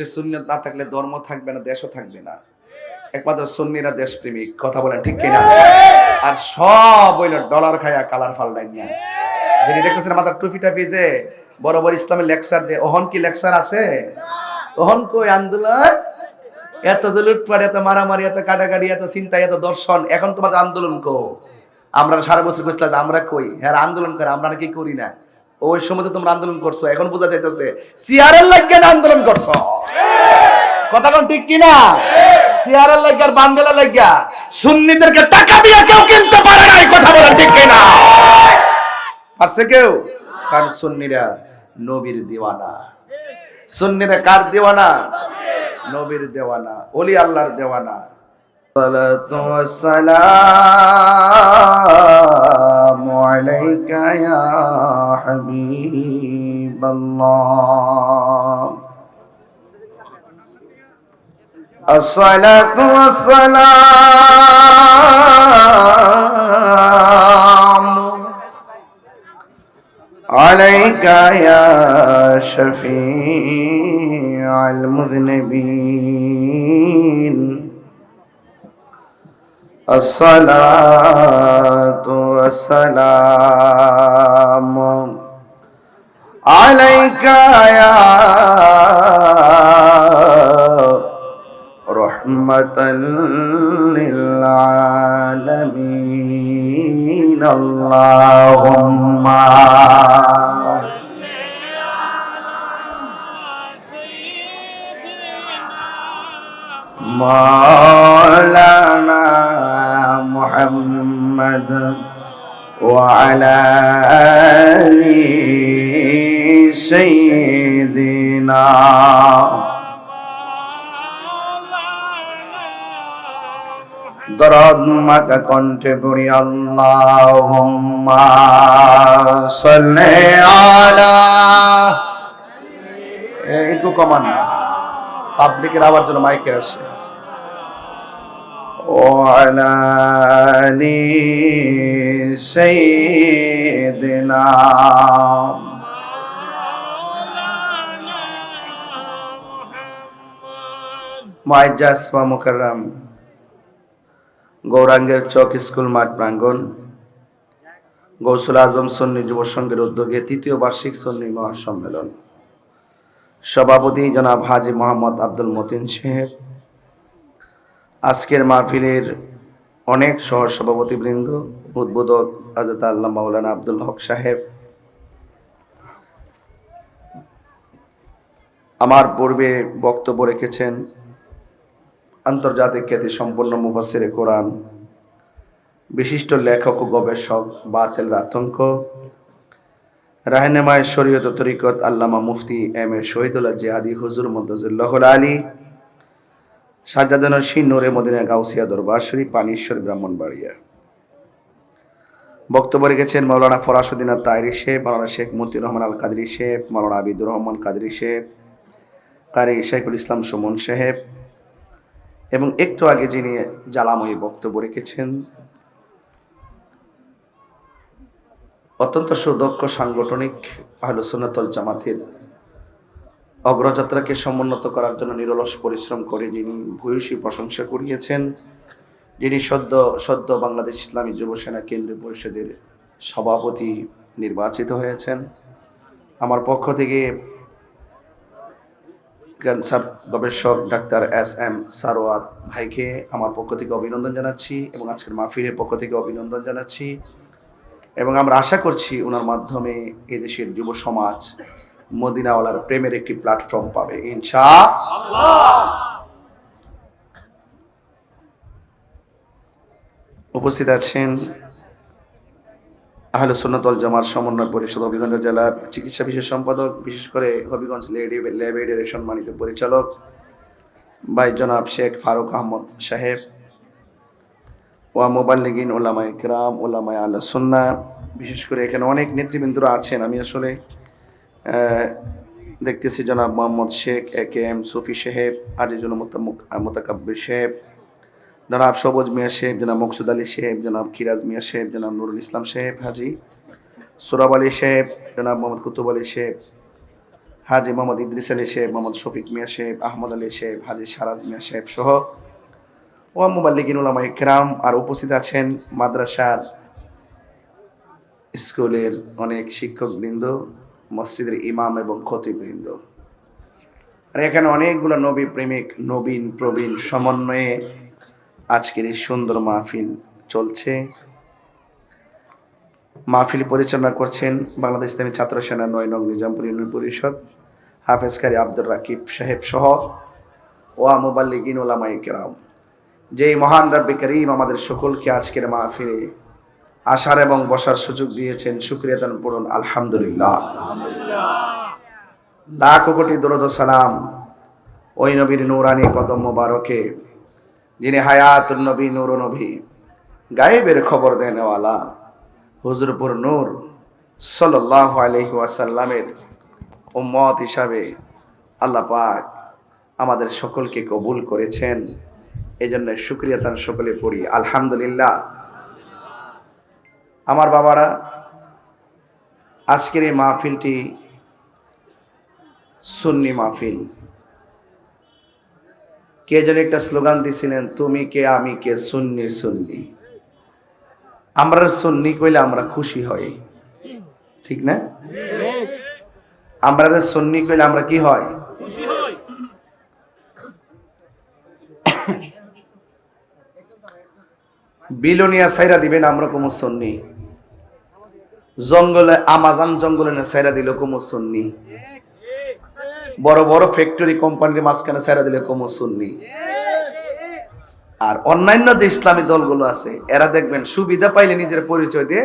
দেশে সুন্নিয়ত না থাকলে ধর্ম থাকবে না, দেশও থাকবে না। একমাত্র সুন্নিরা দেশপ্রেমিক, কথা বলেন ঠিক কিনা? আর সব হইল ডলার খায়া কালার ফাল্টাই না যিনি দেখতেছেন মাথার টুপি টাপি যে বড় বড় ইসলামের লেকচার দে ওহন কি লেকচার আছে? ওহন কই আন্দোলন? এত যে লুটপাট, এত মারামারি, এত কাটাকাটি, এত চিন্তা, এত দর্শন, এখন তোমাদের আন্দোলন কো? আমরা সারা বছর কইছিলাম যে আমরা কই? হ্যাঁ আন্দোলন করে, আমরা নাকি করি না? ওই সময় তোমরা আন্দোলন করছ, এখন বোঝা যাইতেছে, সিআরএল লাগিয়ে আন্দোলন করছ। কথা কোন ঠিক কিনা? সিআরএল লাগিয়া আর বান্ডেলা লাগিয়া সুন্নিদেরকে টাকা দিয়ে কেউ কিনতে পারে না, এই কথা বলেন ঠিক কিনা? পারছে কেউ? কারণ সুন্নিরা নবীর দিওয়ানা। সুন্নিরা কার দিওয়ানা? নবীর দেওয়ানা, ওলি আল্লাহর দেওয়ানা। সালাতু السلام عليك يا حبيب الله. الصلاة والسلام عليك يا شفيع المذنبين. الصلاة والسلام عليك يا رحمة للعالمين. اللهم مولانا محمد وعلى آل سيدنا দরদ মাকা কণ্ঠে পড়ি আল্লাহুম্মা সাল্লি আলা একটু কমান পাবলিকের আওয়াজ যেন মাইকে আসে وعلى آل سيدنا মুআজ্জাজ ওয়া মুকাররম গৌরাঙ্গের চক স্কুল মাঠ প্রাঙ্গণ গৌসুল আজম সন্নি যুব সংঘের উদ্যোগে তৃতীয় বার্ষিক সন্নি মহাসম্মেলন সভাপতি জনাব হাজি মোহাম্মদ আব্দুল মতিন সাহেব আজকের মাহফিলের অনেক সহ সভাপতি বৃন্দ উদ্বোধক হাজরত আল্লাহ মাওলানা আব্দুল হক সাহেব। আমার পূর্বে বক্তব্য রেখেছেন আন্তর্জাতিক খ্যাতি সম্পন্ন মুফাসিরে কোরআন, বিশিষ্ট লেখক ও গবেষক বাতেল আতঙ্ক রাহেনেমায় শরীয়ত তরিকত আল্লামা মুফতি এম এ শহীদুল্লাহ জিহাদি হুজুর মদজুল্লাহ আলী সাজ্জাদান নূরে মদিনা গাউসিয়া দরবার শরীফ পানিশ্বর ব্রাহ্মণবাড়িয়া। বক্তব্য রেখেছেন মৌলানা ফরাসুদ্দিন তাইরি শেখ মৌলানা শেখ মতিউর রহমান আল কাদরি শেখ মৌলানা আবিদুর রহমান কাদরি শেখ কারি শেখুল ইসলাম সুমন সাহেব এবং একটু আগে যিনি জ্বালাময়ী বক্তব্য রেখেছেন, অত্যন্ত সুদক্ষ সাংগঠনিক আহলুসুন্নতল জামাতের অগ্রযাত্রাকে সমুন্নত করার জন্য নিরলস পরিশ্রম করে যিনি ভূয়সী প্রশংসা করিয়েছেন, যিনি সদ্য সদ্য বাংলাদেশ ইসলামী যুব সেনা কেন্দ্রীয় পরিষদের সভাপতি নির্বাচিত হয়েছেন। আমার পক্ষ থেকে ক্যান্সার গবেষক ডাক্তার এস এম সারোয়ার ভাইকে আমার পক্ষ থেকে অভিনন্দন জানাচ্ছি এবং আজকের মাহফিলের পক্ষ থেকে অভিনন্দন জানাচ্ছি। এবং আমরা আশা করছি ওনার মাধ্যমে এদেশের যুব সমাজ মদিনাওয়ালার প্রেমের একটি প্ল্যাটফর্ম পাবে, ইনশা উপস্থিত আছেন আহলে সুন্নতল জামার সমন্বয় পরিষদ হবিগঞ্জ জেলার চিকিৎসা বিশেষ সম্পাদক, বিশেষ করে হবিগঞ্জ ল্যাব এইডের সম্মানিত পরিচালক ভাই জনাব শেখ ফারুক আহমদ সাহেব ওয়া মোবাল্লিগিন ওলামা ইকরাম ওলামা আল্লাহ সুন্না বিশেষ করে এখানে অনেক নেতৃবৃন্দরা আছেন। আমি আসলে দেখতেছি জনাব Mohammad Sheikh A K M Sufi সাহেব, আজিজুল মোতাকাব্বির সাহেব, জনাব সবুজ মিয়া সাহেব, জনাব মকসুদ আলী সাহেব, জনাব খিরাজ মিয়া সাহেব, জনাব নুরুল ইসলাম সাহেব, হাজি সুরাব আলী সাহেব, জনাব মোহাম্মদ কুতুব আলী সাহেব, হাজি মোহাম্মদ ইদ্রিস আলী সাহেব, মোহাম্মদ শফিক মিয়া সাহেব, আহমদ আলী সাহেব, হাজি সারাজ মিয়া সাহেব সহ ও মুবাল্লিগিন উলামা ইকরাম আর উপস্থিত আছেন মাদ্রাসার স্কুলের অনেক শিক্ষকবৃন্দ। মসজিদের ইমাম এবং খতিবৃন্দ। আর এখানে অনেকগুলো নবী প্রেমিক, নবীন, প্রবীণ সমন্বয়ে আজকের এই সুন্দর মাহফিল চলছে। মাহফিল পরিচালনা করছেন বাংলাদেশ ইসলামী ছাত্র সেনা নয় নং নিজামপুর ইউনিয়ন পরিষদ হাফেজকারী আব্দুর রাকিব সাহেব সহ ওয়া মুবাল্লিগিন ওলামাই কেরাম। যে মহান রাব্বি করিম আমাদের সকলকে আজকের মাহফিলে আসার এবং বসার সুযোগ দিয়েছেন, শুক্রিয়া দান পড়ুন, আলহামদুলিল্লাহ। লাখ কোটি দরদ সালাম ওই নবীর নূরানি কদম মোবারকে, যিনি হায়াতুন নবী, নূর নবী, গায়েবের খবর দেনওয়ালা, হুজুরপুর নূর সাল্লাহ আলহি ওয়াসাল্লামের উম্মত হিসাবে আল্লাহ পাক আমাদের সকলকে কবুল করেছেন। এই জন্য শুক্রিয়া তার সকলে পড়ি, আলহামদুলিল্লাহ। আমার বাবারা, আজকের এই মাহফিলটি সুন্নি মাহফিল। কে যেন একটা স্লোগান দিছিলেন, তুমি কে, আমি কে, সুন্নি সুন্নি। আমরা সুন্নি কইলে আমরা খুশি হই। ঠিক না? আমরা সুন্নি কইলে আমরা কি হয় বিলোনিয়া সাইরা দিবেন আমরা কোমো সন্নি। জঙ্গলে, আমাজান জঙ্গলে না সাইরা দিল কোমো সুন্নি? বড় বড় ফ্যাক্টরি কোম্পানির মাঝখানে সাইরা দিল কোমো সুন্নি। আর অন্যান্য যে ইসলামী দলগুলো আছে, এরা দেখবেন সুবিধা পাইলে নিজের পরিচয় দিয়ে,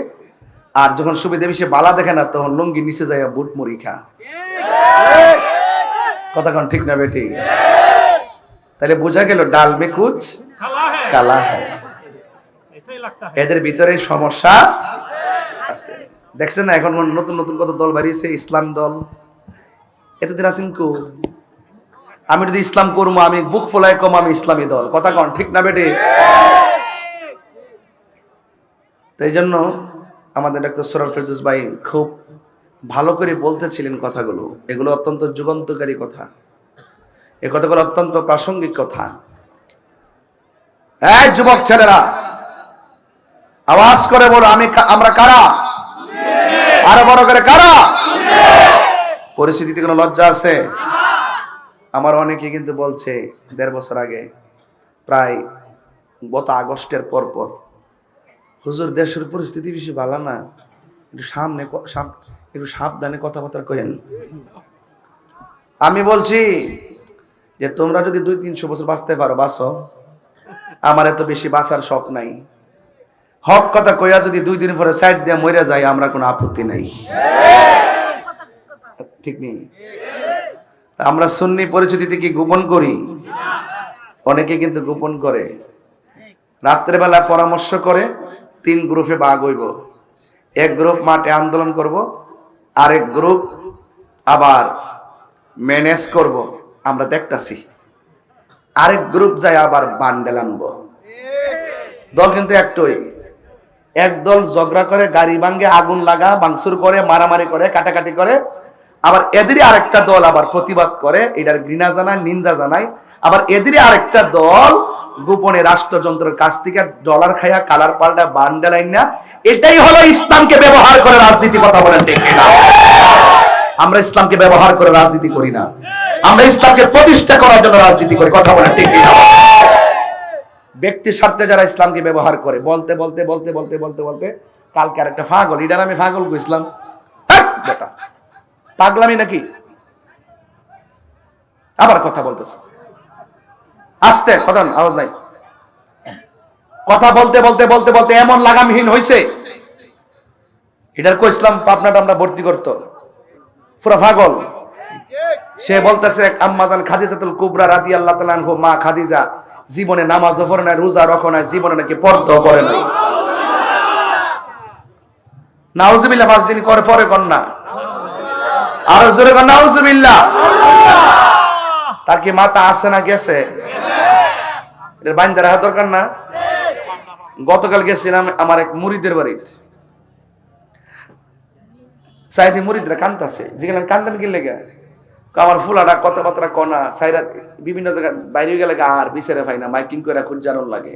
আর যখন সুবিধা বেশি বালা দেখে না, তখন লুঙ্গি নিচে যায় বুট মুড়ি খা। কথা কন ঠিক না বেটি? তাহলে বোঝা গেল ডাল মেকুচ কালা হয় এদের ভিতরে সমস্যা আছে। দেখছেন না, এখন নতুন নতুন কত দল বাড়িয়েছে ইসলাম দল। এতদিন আছেন কো। আমি যদি ইসলাম করব আমি বুক ফোলাই কম, আমি ইসলামী দল। কথা কন, ঠিক না বেটে? তাই জন্য আমাদের ডাক্তার সরার ফেরদুস ভাই খুব ভালো করে বলতেছিলেন কথাগুলো। এগুলো অত্যন্ত যুগান্তকারী কথা। এ কথাগুলো অত্যন্ত প্রাসঙ্গিক কথা। এই যুবক ছেলেরা, আওয়াজ করে বলো, আমি আমরা কারা? আরও বড় করে কারা? পরিস্থিতিতে কোনো লজ্জা আছে? আমার অনেকে কিন্তু বলছে, দেড় বছর আগে, প্রায় গত আগস্টের পর পর হুজুর, দেশের পরিস্থিতি বেশি ভালো না। একটু সামনে একটু সাবধানে কথাবার্তা কেন আমি বলছি যে, তোমরা যদি দুই তিনশো বছর বাঁচতে পারো, বাঁচো। আমার এত বেশি বাঁচার শখ নাই। হক কথা কইয়া যদি দুই দিন পরে সাইড দিয়ে মরে যায়, আমরা কোনো আপত্তি নাই। ঠিক নেই? আমরা সুন্নি পরিচিতিতে কি গোপন করি? অনেকে কিন্তু গোপন করে। রাত্রেবেলা পরামর্শ করে, তিন গ্রুপে ভাগ হইব। এক গ্রুপ মাঠে আন্দোলন করব, আরেক গ্রুপ আবার ম্যানেজ করব। আমরা দেখতাছি। আরেক গ্রুপ যায় আবার বান্ডেল আনব। দল কিন্তু একটাই। এক দল ঝগড়া করে, গাড়ি ভাঙ্গে আগুন লাগা বাংসুর করে, মারামারি করে, কাটাকাটি করে। আবার এদেরই আরেকটা দল আবার প্রতিবাদ করে, এটার ঘৃণা জানায়, নিন্দা জানায়। আবার এদেরই আরেকটা দল গোপনে রাষ্ট্রযন্ত্রের কাছ থেকে ডলার খাইয়া, কালার পাল্টা বান্ডেলাইন না এটাই হলো ইসলামকে ব্যবহার করে রাজনীতি কথা বলেন, ঠিক কিনা? আমরা ইসলামকে ব্যবহার করে রাজনীতি করি না। আমরা ইসলামকে প্রতিষ্ঠা করার জন্য রাজনীতি করি, কথা বলেন, ঠিক কিনা? ব্যক্তি স্বার্থে যারা ইসলামকে ব্যবহার করে বলতে বলতে বলতে বলতে বলতে বলতে কালকে আর একটা ফাগল এটার আমি ফাগল কইছিলাম হ্যাট, বেটা। পাগলামি নাকি? আবার কথা বলতেছে। আস্তে কথা আওয়াজ নাই। কথা বলতে বলতে বলতে বলতে এমন লাগামহীন হইছে। এটার কইছিলাম পাবনাটা আমরা ভর্তি করতো। পুরা ফাগল সে বলতেছে আম্মাজান খাদিজাতুল কুবরা রাদিয়াল্লাহু তাআলা আনহু মা খাদিজা। জীবনে নামাজ পড়ে না রোজা রাখো না জীবনে নাকি পর্দাও করে না নাউজুবিল্লাহ, পাঁচ দিন করে পরে কর না। আর জোরে কর, নাউজুবিল্লাহ। তার কি মাথা আছে না গেছে? বাইন্দা রাখা দরকার না। গতকাল গেছিলাম আমার এক মুরিদের বাড়িতে। সাইদি মুরিদরা কান্তাছে যেগুলো কান্দান কি লেগে? আমার ফুলাটা কথাবার্তা কনা সাইরা বিভিন্ন জায়গায় বাইরে গেলে আর বিচারে পাই না মাইকিং করে খুব জানুন লাগে।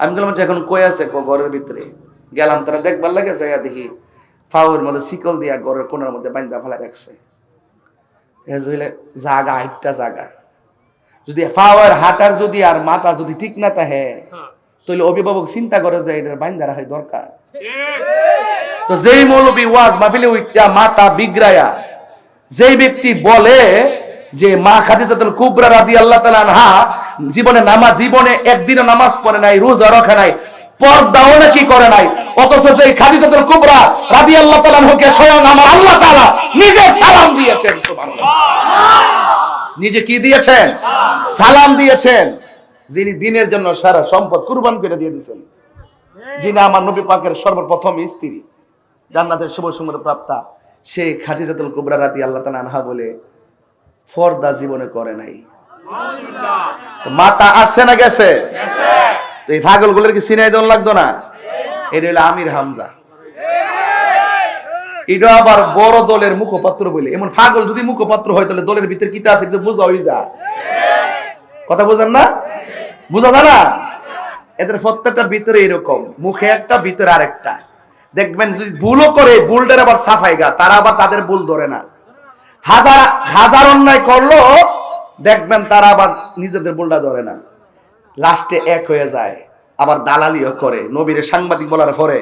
আমি গেলাম যে এখন কই আছে ক ঘরের ভিতরে? গেলাম তারা দেখবার লাগে যাইয়া দেখি ফাউয়ের মধ্যে শিকল দিয়া ঘরের কোনার মধ্যে বাইন্দা ফেলা রাখছে। জাগা আটটা জাগা। যদি ফাওয়ার হাঁটার যদি আর মাথা যদি ঠিক না তাহে তাহলে অভিভাবক চিন্তা করে যে এটা বাইন্দা রাখাই দরকার। তো যেই মৌলবী ওয়াজ মাহফিলে উইটা মাথা বিগড়ায়া যেই ব্যক্তি বলে যে মা খাদিজাতুল কুবরা রাদিয়াল্লাহু তাআলা আনহা জীবনে নামাজ, জীবনে একদিনও নামাজ পড়ে নাই, রোজা রাখে নাই, পর্দাও নাকি করে নাই, অথচ যে খাদিজাতুল কুবরা রাদিয়াল্লাহু তাআলা আনহুকে স্বয়ং আমার আল্লাহ তাআলা নিজে সালাম দিয়েছেন নিজে কি দিয়েছেন? সালাম দিয়েছেন। যিনি দিনের জন্য সারা সম্পদ কুরবান করে দিয়ে দিয়েছেন। যিনি আমার নবী পাকের সর্বপ্রথম স্ত্রী, জান্নাতের শুভ সুমত প্রাপ্তা। সে খাদিজাতুল কুবরা রাতি আল্লাহ তাআলা আনহা বলে, ফর্দা জীবনে করে নাই। মাতা আসছে না গেছে? এই পাগলগুলোর কি সিনাই দন লাগতো না? এটা হলো আমির হামজা। এটা আবার বড় দলের মুখপাত্র বলে। এমন পাগল যদি মুখপাত্র হয়, তাহলে দলের ভিতরে কিতা আছে? এটা বোঝা হয়ে যায় কথা বোঝেন না? বোঝা যায় না? এদের প্রত্যেকটা ভিতরে এরকম। মুখে একটা, ভিতরে আরেকটা। দেখবেন যদি ভুলও করে, ভুলটার আবার সাফাই গা তারা আবার তাদের ভুল ধরে না। হাজার হাজার অন্যায় করল, দেখবেন তারা আবার নিজেদের ভুলটা ধরে না। লাস্টে এক হয়ে যায়, আবার দালালিও করে, নবীর সাংবাদিক বলার পরে।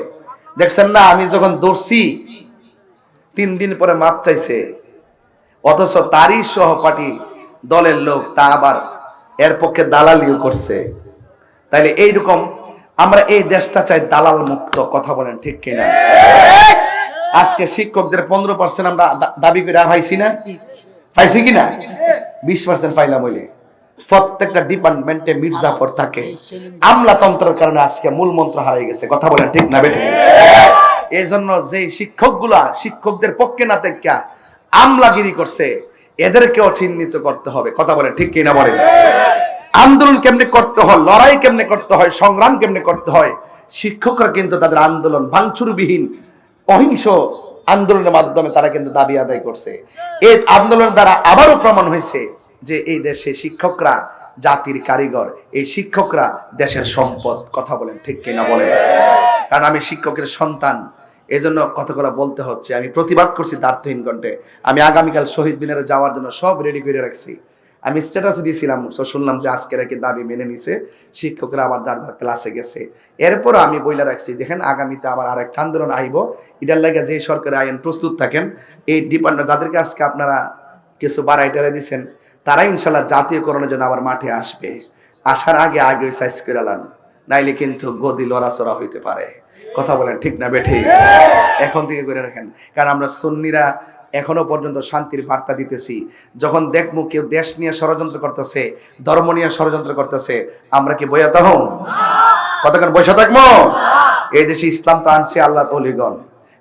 দেখছেন না, আমি যখন দৌড়ছি, তিন দিন পরে মাপ চাইছে, অথচ তারই সহপাঠী দলের লোক তা আবার এর পক্ষে দালালিও করছে। তাইলে এইরকম আমরা এই দেশটা চাই দালাল মুক্ত, কথা বলেন ঠিক কিনা? আজকে শিক্ষকদের পনেরো পার্সেন্ট আমরা দাবি করে পাইছি না? পাইছি কিনা? বিশ পার্সেন্ট পাইলাম বলে। প্রত্যেকটা ডিপার্টমেন্টে মির্জাফর থাকে। আমলাতন্ত্রের কারণে আজকে মূল মন্ত্র হারিয়ে গেছে, কথা বলেন ঠিক না বেঠিক এই জন্য যে শিক্ষকগুলা শিক্ষকদের পক্ষে না থেকে আমলাগিরি করছে, এদেরকেও চিহ্নিত করতে হবে, কথা বলেন ঠিক কিনা বলেন? আন্দোলন কেমনে করতে হয়, লড়াই কেমনে করতে হয়, সংগ্রাম কেমনে করতে হয়, শিক্ষকরা কিন্তু তাদের আন্দোলন ভাঙচুরবিহীন, অহিংস আন্দোলনের মাধ্যমে তারা কিন্তু দাবি আদায় করছে। এই আন্দোলনের দ্বারা আবারও প্রমাণ হয়েছে যে এই দেশে শিক্ষকরা জাতির কারিগর, এই শিক্ষকরা দেশের সম্পদ, কথা বলেন ঠিক কিনা বলেন। কারণ আমি শিক্ষকের সন্তান, এজন্য কতগুলো বলতে হচ্ছে। আমি প্রতিবাদ করছি দার্থহীন কণ্ঠে। আমি আগামীকাল শহীদ মিনারে যাওয়ার জন্য সব রেডি করে রাখছি। আমি স্ট্যাটাস দিয়েছিলাম তো শুনলাম যে আজকে নাকি দাবি মেনে নিছে। শিক্ষকরা আবার যার যার ক্লাসে গেছে। এরপর আমি বইলা রাখছি দেখেন আগামীতে আবার আরেকটা আন্দোলন আইব এটার লাগে যে সরকারি আইন প্রস্তুত থাকেন এই ডিপার্টমেন্ট যাদেরকে আজকে আপনারা কিছু বাড়াই টাড়াই দিচ্ছেন তারা ইনশাল্লাহ জাতীয়করণের জন্য আবার মাঠে আসবে। আসার আগে আগে সাইজ করে লান নাইলে কিন্তু গদি লড়াচড়া হইতে পারে। কথা বলেন ঠিক না বেঠে? এখন থেকে করে রাখেন। কারণ আমরা সুন্নিরা এখনও পর্যন্ত শান্তির বার্তা দিতেছি। যখন দেখব কেউ দেশ নিয়ে ষড়যন্ত্র করতেছে, ধর্ম নিয়ে ষড়যন্ত্র করতেছে, আমরা কি বইয়া তখন কতক্ষণ বসে থাকব? এই দেশে ইসলাম তো আনছে আল্লাহর অলিগণ।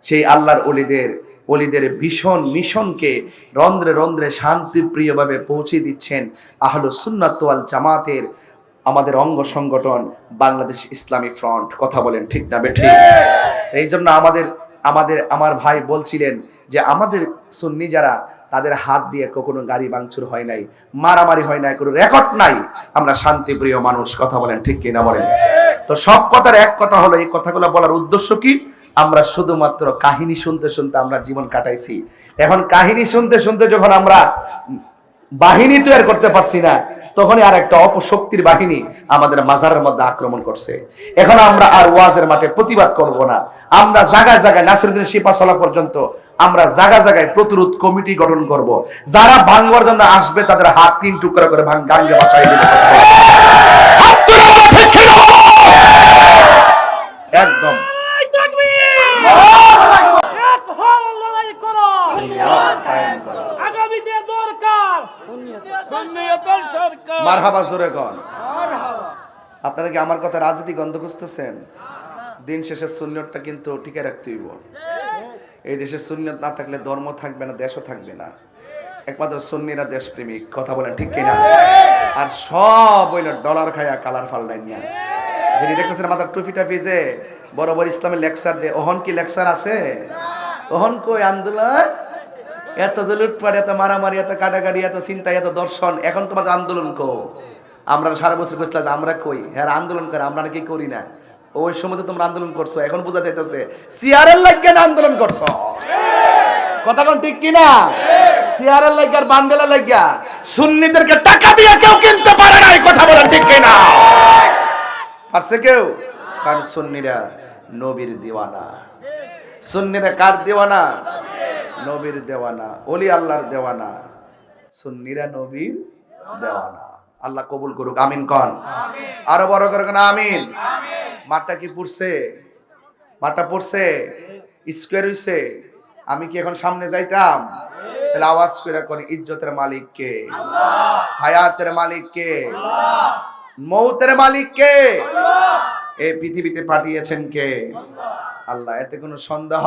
সেই আল্লাহর অলিদের অলিদের ভীষণ মিশনকে রন্ধ্রে রন্ধ্রে শান্তিপ্রিয়ভাবে পৌঁছে দিচ্ছেন আহলো সুন্নাত ওয়াল জামাতের আমাদের অঙ্গ সংগঠন বাংলাদেশ ইসলামী ফ্রন্ট। কথা বলেন ঠিক না বেঠিক? এই জন্য আমাদের আমাদের, আমার ভাই বলছিলেন যে আমাদের সুন্নি যারা, তাদের হাত দিয়ে কখনো গাড়ি ভাঙচুর হয় নাই, মারামারি হয় নাই, কোনো রেকর্ড নাই। আমরা শান্তিপ্রিয় মানুষ, কথা বলেন ঠিক কিনা বলেন। তো সব কথার এক কথা হলো, এই কথাগুলো বলার উদ্দেশ্য কি? আমরা শুধুমাত্র কাহিনী শুনতে শুনতে আমরা জীবন কাটাইছি। এখন কাহিনী শুনতে শুনতে যখন আমরা বাহিনী তৈরি করতে পারছি না, তখনই আর একটা অপশক্তির বাহিনী আমাদের মাজারের মধ্যে আক্রমণ করছে। এখন আমরা আর ওয়াজের মাঠে প্রতিবাদ করব না। আমরা জায়গায় জায়গায় নাসিরুদ্দিন শিপাশালা পর্যন্ত আমরা জায়গা জায়গায় প্রতিরোধ কমিটি গঠন করব। যারা ভাঙবার জন্য আসবে তাদের হাত তিন টুকরা করে গাঙ্গে বাঁচাই বলো, বলো? একদম। আপনারা কি আমার কথা রাজনীতি গন্ধ খুঁজতেছেন? দিন শেষে সুন্নতটা কিন্তু টিকে রাখতে হইব। এই দেশে সুন্নত না থাকলে ধর্ম থাকবে না, দেশও থাকবে না। একমাত্র সুন্নিরা দেশপ্রেমিক, কথা বলেন ঠিক কিনা? আর সব হইল ডলার খায়া কালার ফাল্টাই না যিনি দেখতেছেন মাথার টুপি টাপি যে বড় বড় ইসলামের লেকচার দে ওহন কি লেকচার আছে? ওহন কই আন্দোলন? এত যে লুটপাট, এত মারামারি, এত কাটাকাটি, এত চিন্তা, এত দর্শন, এখন তোমাদের আন্দোলন কো? আমরা সারা বছর কইছিলাম যে আমরা কই? হ্যাঁ আন্দোলন করে, আমরা নাকি করি না? ওই সময় তোমরা আন্দোলন করছ, এখন বোঝা যাইতেছে সিআরএল লাগিয়ে আন্দোলন করছ। কথা কোন ঠিক কিনা? সিআরএল লাগিয়ার বান্ডেলা লাগিয়া সুন্নিদেরকে টাকা দিয়ে কেউ কিনতে পারে না, এই কথা বলেন ঠিক কিনা? পারছে কেউ? কারণ সুন্নিরা নবীর দিওয়ানা। সুন্নিরা কার দেওয়ানা? নবীর দেওয়ানা ওলি আল্লাহর দেওয়ানা। সুন্নিরা নবীর দেওয়ানা। আল্লাহ কবুল করুক, আমিন কন। আরও বড় করে কোন, আমিন। মাঠটা কি পড়ছে? মাঠটা পড়ছে? স্কোয়ার হইছে? আমি কি এখন সামনে যাইতাম? তাহলে আওয়াজ করে কোন, ইজ্জতের মালিক কে? হায়াতের মালিক কে? মৌতের মালিক কে? এই পৃথিবীতে পাঠিয়েছেন কে? আল্লাহ, এতে কোনো সন্দেহ?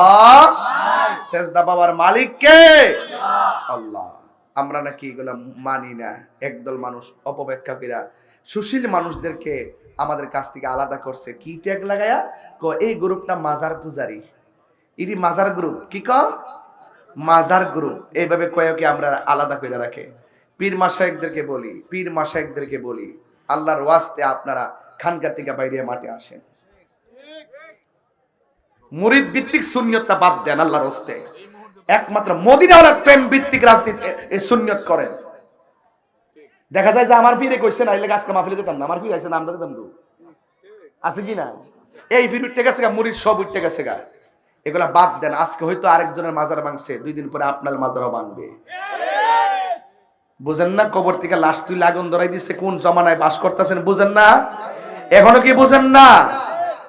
সেজদা বাবার মালিক কে? আল্লাহ। আমরা নাকি এগুলা মানি না। একদল মানুষ অপব্যাখ্যাপীরা সুশীল মানুষদেরকে আমাদের কাছ থেকে আলাদা করছে। কি ট্যাগ লাগায়া? ক, এই গ্রুপটা মাজার পূজারি। ইডি মাজার গ্রুপ। কি ক? মাজার গ্রুপ। এইভাবে কয়েকে আমরা আলাদা করে রাখে। পীর মাসায়েকদেরকে বলি, পীর মাসায়েকদেরকে বলি, আল্লাহর ওয়াস্তে আপনারা খানকা থেকে বাইরে মাঠে আসেন। মুরিদ ভিত্তিক শূন্যতা বাদ দেন আল্লাহর ওয়াস্তে। একমাত্র মদিনাওয়ালার প্রেম ভিত্তিক রাজনীতি শূন্যত করেন দেখা যায় যে আমার ফিরে কইছে না এলে আজকে মাহফিলে যেতাম না। আমার ফিরে আইছে না, আমরা যেতাম তো আছে কি না? এই ফির উঠতে গেছে গা, মুড়ির সব উঠতে গেছে গা। এগুলা বাদ দেন, আজকে হয়তো আরেকজনের মাজার ভাঙছে, দুই দিন পরে আপনার মাজারও ভাঙবে। বুঝেন না কবর থেকে লাশ তুই লাগুন ধরাই দিচ্ছে কোন জমানায় বাস করতেছেন বুঝেন না? এখনও কি বুঝেন না?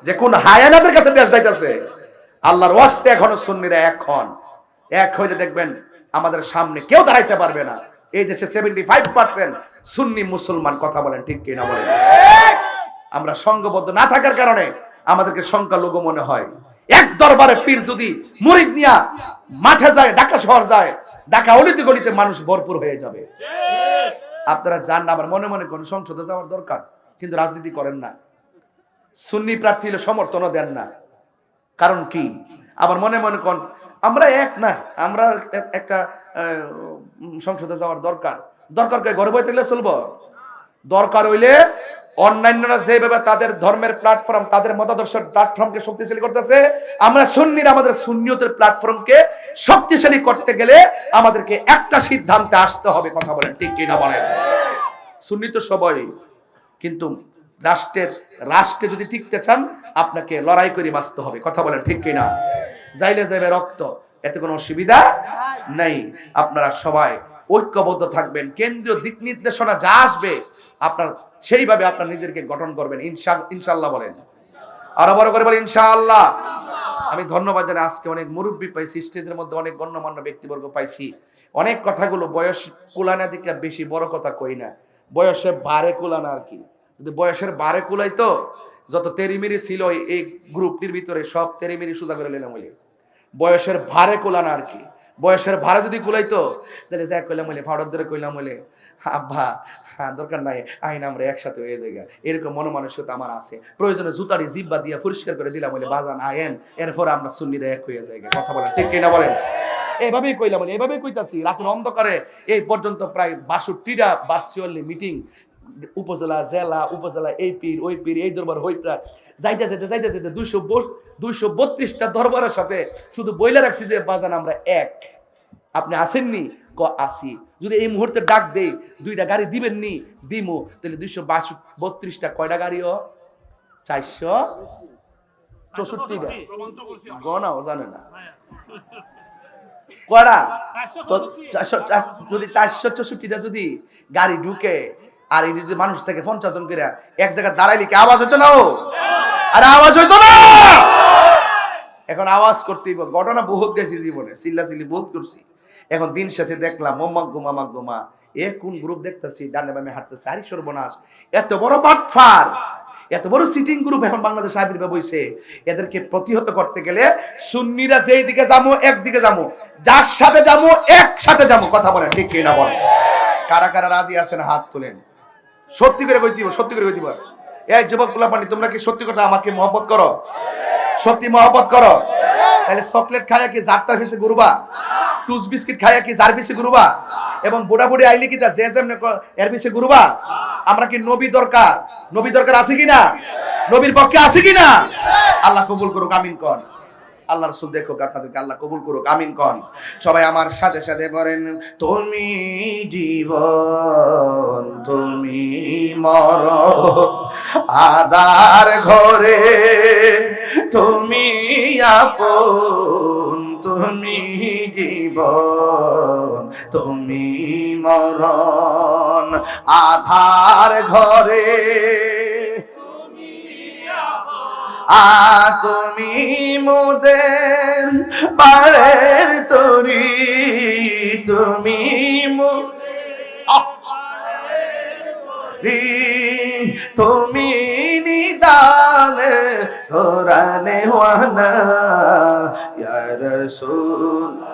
যে কোন হায়ানাদের কাছে দেশ যাইতেছে? আল্লাহর ওয়াস্তে এখনও সুন্নিরা এখন এক হইলে দেখবেন আমাদের সামনে কেউ দাঁড়াইতে পারবে না। এই দেশে সেভেন্টি ফাইভ পার্সেন্ট সুন্নি মুসলমান কথা বলেন, ঠিক কিনা বলেন? আমরা সংঘবদ্ধ না থাকার কারণে আমাদেরকে সংখ্যালঘু মনে হয়। এক দরবারে পীর যদি মুরিদ নিয়া মাঠে যায়, ঢাকা শহর যায়, ঢাকা অলিতে গলিতে মানুষ ভরপুর হয়ে যাবে। আপনারা যান না আবার মনে মনে কোন সংসদে যাওয়ার দরকার, কিন্তু রাজনীতি করেন না। সুন্নি প্রার্থী হলে সমর্থনও দেন না। কারণ কি? আবার মনে মনে কোন আমরা এক না, আমরা এক- একটা সংসদে যাওয়ার দরকার। দরকার কে? ঘরে বই থাকলে চলবো। দরকার হইলে অন্যান্যরা যেভাবে তাদের ধর্মের প্ল্যাটফর্ম তাদের মতাদর্শের প্ল্যাটফর্মকে শক্তিশালী করতেছে, আমরা সুন্নিরা আমাদের সুন্নিয়তের প্ল্যাটফর্মকে শক্তিশালী করতে গেলে আমাদেরকে একটা সিদ্ধান্তে আসতে হবে, কথা বলেন, ঠিক কিনা বলেন? সুন্নি তো সবাই, কিন্তু রাষ্ট্রের, রাষ্ট্রে যদি টিকতে চান, আপনাকে লড়াই করে বাঁচতে হবে, কথা বলেন, ঠিক কিনা? যাইলে যাবে রক্ত। এতে কোনো অসুবিধা নাই। আপনারা সবাই ঐক্যবদ্ধ থাকবেন। কেন্দ্রীয় দিক নির্দেশনা যা আসবে, আপনার সেইভাবে আপনার নিজেকে গঠন করবেন। ইনশা ইনশাল্লাহ বলেন। আরও বড় করে বলেন, ইনশাআল্লাহ। আমি ধন্যবাদ জানাই। আজকে অনেক মুরব্বী পাইছি, স্টেজের মধ্যে অনেক গণ্যমান্য ব্যক্তিবর্গ পাইছি। অনেক কথাগুলো বয়স কুলানা দিকে বেশি বড় কথা কই না। বয়সে বারে কুলানা আর কি। যদি বয়সের বারে কুলাই তো যত তেরিমিরি ছিল এই- গ্রুপটির ভিতরে সব তেরিমিরি সুদা করে নিলাম বলে বয়সের ভারে কোলানা আর কি? বয়সের ভারে যদি কুলাইতো, তাহলে যা কইলাম বলে ফাড়র ধরে কইলাম বলে আব্বা হ্যাঁ দরকার নাই, আইন আমরা একসাথে হয়ে যাই এরকম মনোমানসিকতা আমার আছে। প্রয়োজনে জুতারি জিব্বা দিয়ে পরিষ্কার করে দিলাম বলে বাজান আয়েন, এরপর আমরা সুন্নিরা এক হয়ে যাই কথা বলেন, ঠিক কিনা বলেন? এইভাবেই কইলাম বলে এইভাবেই কইতাছি, রাতের অন্ধকারে এই পর্যন্ত প্রায় বাষট্টিটা ভার্চুয়ালি মিটিং উপজেলা, জেলা, উপজেলা, এই পীর, ওই পীর, এই দরবার হই প্রায়। যাইতে যাইতে যাইতে যাইতে দুইশো দুইশো বত্রিশটা দরবারের সাথে শুধু বইলে রাখছি যে, বাজান, আমরা এক। আপনি আসেননি? ক, আসি। যদি এই মুহূর্তে ডাক দেই, দুইটা গাড়ি দিবেন নি দিমু। তাহলে দুইশো বত্রিশটা কয়টা গাড়িও চারশো চৌষট্টি গণাও জানে না। কয়টা? যদি চারশো চৌষট্টিটা যদি গাড়ি ঢুকে আর এই যদি মানুষ থেকে পঞ্চাশ জন করে এক জায়গায় দাঁড়াইলে কি আওয়াজ হইতো না ও? আরে আওয়াজ হইতো না! এখন আওয়াজ করতেই। ঘটনা বহুত গেছি জীবনে চিল্লা চিল্লি বহুত করছি। এখন দিন শেষে দেখলাম মোম্মাক গুমা মাক গুমা এ কোন গ্রুপ দেখতেছি? ডানে বামে হাঁটতেছে। আরি সর্বনাশ, এত বড় বাটফার, এত বড় সিটিং গ্রুপ এখন বাংলাদেশ আবির্ভাব হইছে এদেরকে প্রতিহত করতে গেলে সুন্নিরা যেই দিকে যাব একদিকে যাব যার সাথে যাব একসাথে যাব কথা বলেন, ঠিক কি না বলেন? কারা কারা রাজি আছেন, হাত তোলেন। সত্যি করে কই দিব সত্যি করে কই দিব এই যুবক গোলাপানি তোমরা কি সত্যি কথা আমাকে মহব্বত করো? সত্যি মহব্বত করো? তাহলে চকলেট খায় কি জারতার ফেসে গুরুবা টুস বিস্কিট খাইয়া কি যার পিছে গুরুবা এবং বুড়া বুড়ি আইলি কি যে যেমনে এর পিছে গুরুবা আমরা কি নবী দরকার? নবী দরকার আছে কি না নবীর পক্ষে আছে কি না আল্লাহ কবুল করুক, আমিন কর আল্লাহ রসুল দেখুক, আপনাদেরকে আল্লাহ কবুল করুক, আমিন কন। সবাই আমার সাথে সাথে বলেন, তুমি জীবন, তুমি মর আদার ঘরে, তুমি আপন, তুমি জীবন, তুমি মরণ, আধার ঘরে আ তুমি মোদের পাড়ের তরি তুমি তুমি নিদান তোরা ওয়ালা ইয়া রাসূল।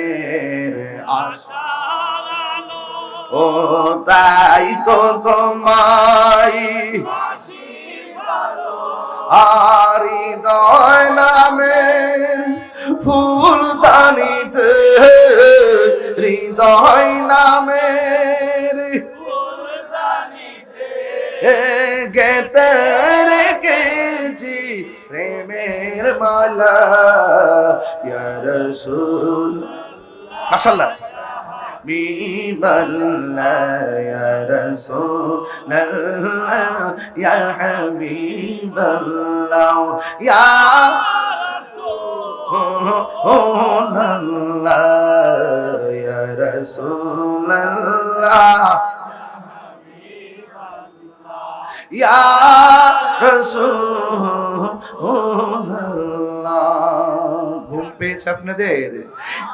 ও, তাই তো তোমায় আর হৃদয় নামের ফুল দানিতে, হৃদয় নামের গেতে রেখেছি প্রেমের মালা ইয়া রাসূল মাশাআল্লাহ। বিমাল্লাহ ইয়া রাসূলাল্লাহ ইয়া হাবিবাল্লাহ ইয়া রাসূলাল্লাহ ইয়া রাসূলাল্লাহ। ঘুম পেয়েছে আপনাদের?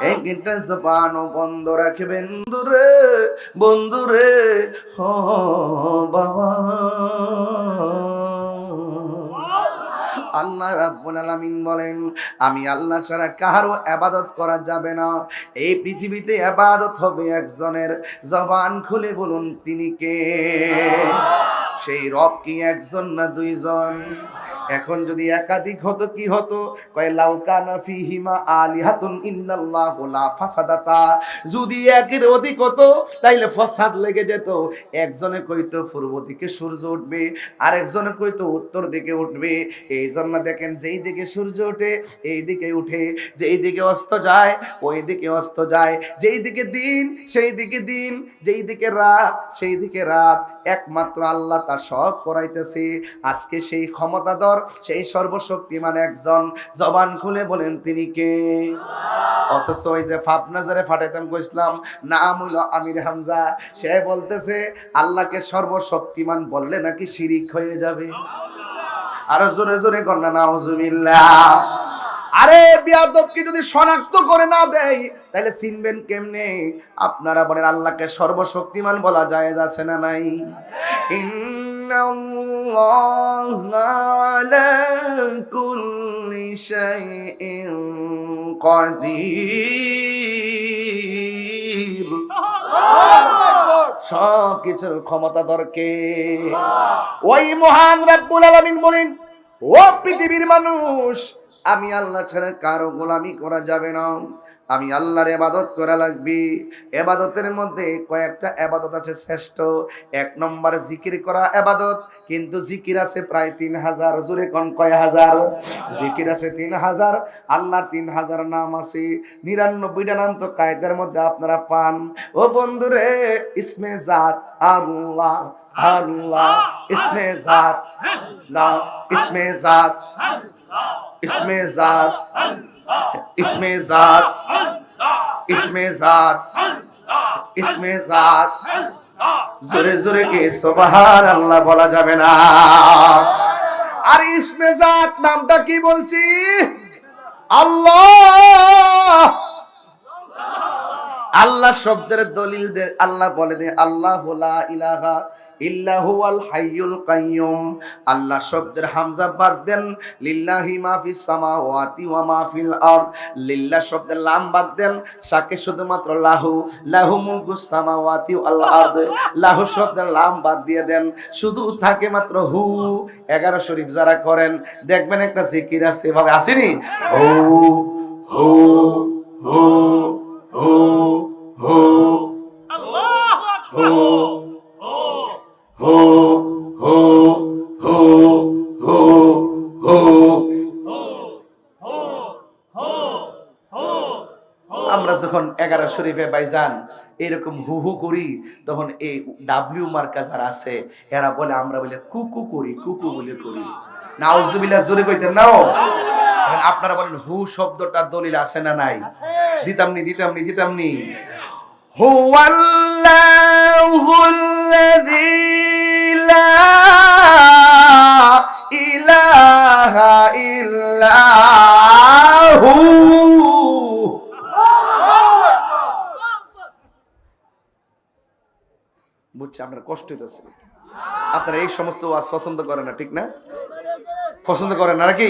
একটা জবানও বন্ধ রাখবেন। বন্ধুরে বন্ধুরে ও বাবা। আল্লাহ রাব্বুল আলামিন বলেন, আমি আল্লাহ ছাড়া কারও ইবাদত করা যাবে না। এই পৃথিবীতে ইবাদত হবে একজনের। জবান খুলে বলুন, তিনি কে? সেই রব কি একজন না দুইজন? এখন যদি একাধিক হতো, কি হতো? কয় লাউকানা ফিহিমা আলিহাতুন ইল্লাল্লাহু লা ফাসাদাতা। যদি একের অধিক হতো, তাইলে ফসাদ লেগে যেত। একজনে কইতো, পূর্ব দিকে সূর্য উঠবে আর একজনে কইতো, উত্তর দিকে উঠবে। এই জন্য দেখেন, যেই দিকে সূর্য ওঠে, এই দিকে উঠে। যেই দিকে অস্ত যায়, ওই দিকে অস্ত যায়। যেই দিকে দিন, সেই দিকে দিন। যেই দিকে রাত, সেই দিকে রাত। একমাত্র আল্লাহ তা সব করাইতেছে আজকে সেই ক্ষমতাধর, সেই সর্বশক্তিমান একজন জবান খুলে বলেন, তিনি কে? অথচ ওই যে ফাপনাজারে ফাটাইতাম কইসলাম নাম হইল আমির হামজা। সে বলতেছে, আল্লাহকে সর্বশক্তিমান বললে নাকি শিরিক হয়ে যাবে? আরও জোরে জোরে কন্যা না হজুবিল্লাহ আরে বিয়াদবকে যদি শনাক্ত করে না দেয়, তাহলে চিনবেন কেমনে? আপনারা বলেন, আল্লাহকে সর্বশক্তিমান বলা যায় আছে না নাই? সব কিছুর ক্ষমতা দরকে ওই মহান রাব্বুল আলামিন বলেন, ও পৃথিবীর মানুষ আমি আল্লাহ ছাড়া কারও গোলামি করা যাবে না। আমি আল্লাহর এবাদত করা লাগবে। এবাদতের মধ্যে কয়েকটা এবাদত আছে শ্রেষ্ঠ। এক নম্বর জিকির করা এবাদত কিন্তু জিকির আছে প্রায় তিন হাজার জুড়ে কন কয় হাজার? জিকির আছে তিন হাজার, আল্লাহর তিন হাজার নাম আছে। নিরানব্বইটা নাম তো কায়দার মধ্যে আপনারা পান। ও বন্ধুরে, ইসমে জাত আল্লাহ আল্লাহ, ইসমে জাত ইসমে জাত। জোরে জোরে কে সুবহান আল্লাহ বলা যাবে না আর ইসমে জাত নামটা কি বলছি? আল্লাহ। আল্লাহ শব্দের দলিল আল্লাহ বলে দে, আল্লাহ ইলাহা হাইয়ুল কাইয়ুম। আল্লাহ শব্দের হামজা বাদ দেন লিল্লাহি সামাওয়াতি ওয়া আরদ। লিল্লাহ শব্দের লাম বাদ দেন শুধুমাত্র লাহু। লাহু মুলকুস সামাওয়াতি ওয়াল আরদ। লাহু শব্দের লাম বাদ দিয়ে দেন শুধু থাকে মাত্র হু। এগারো শরীফ যারা করেন দেখবেন একটা জিকির আছে এভাবে আসেনি? হু হু হু হু হু আল্লাহু আকবার। হু হু হু হু হু। আমরা যখন এগারো শরীফে বাইজান এরকম হু হু করি, তখন এই ডাব্লিউ মার্কা যারা আছে, এরা বলে, আমরা বলে কুকু করি, কুকু বলে করি। নাউজুবিল্লাহ, জোরে কইতেন নাও আপনারা বলেন হু শব্দটা দলিল আছে না নাই? দিতামনি দিতামনি দিতামনি هو الله الذي لا إله إلا هو বুঝছি আপনার কষ্ট হইতেছে আপনারা এই সমস্ত ওয়াজ পছন্দ করেন না ঠিক না পছন্দ করেন না নাকি